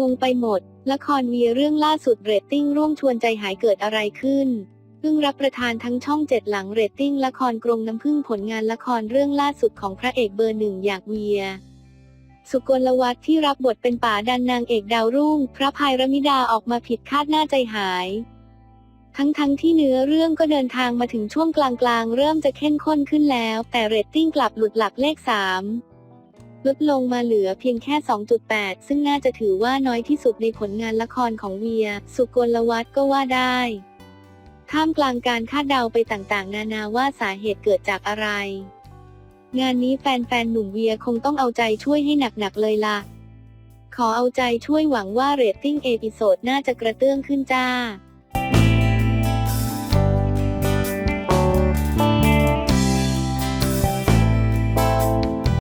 งงไปหมด ละครเวียเรื่องล่าสุดเรตติ้งร่วงชวนใจหายเกิดอะไรขึ้นเพิ่งรับประทานทั้งช่องเจ็ดหลังเรตติ้งละครกรงน้ำพึ่งผลงานละครเรื่องล่าสุดของพระเอกเบอร์หนึ่งอยางเวีย สุกลวัฒน์ที่รับบทเป็นป๋าดันนางเอกดาวรุ่ง พระพายรมิดาออกมาผิดคาดหน้าใจหาย ทั้งๆทที่เนื้อเรื่องก็เดินทางมาถึงช่วงกลางๆ เริ่มจะเข้มข้นขึ้นแล้ว แต่เรตติ้งกลับหลุดหลักเลข3 ลดลงมาเหลือเพียงแค่ 2.8 ซึ่งน่าจะถือว่าน้อยที่สุดในผลงานละครของเวีย สุกลวัฒน์ก็ว่าได้ ท่ามกลางการคาดเดาไปต่างๆ นานาว่าสาเหตุเกิดจากอะไร งานนี้แฟนๆ หนุ่มเวียคงต้องเอาใจช่วยให้หนักๆ เลยล่ะ ขอเอาใจช่วยหวังว่าเรตติ้งเอพิโซดน่าจะกระเตื้องขึ้นจ้า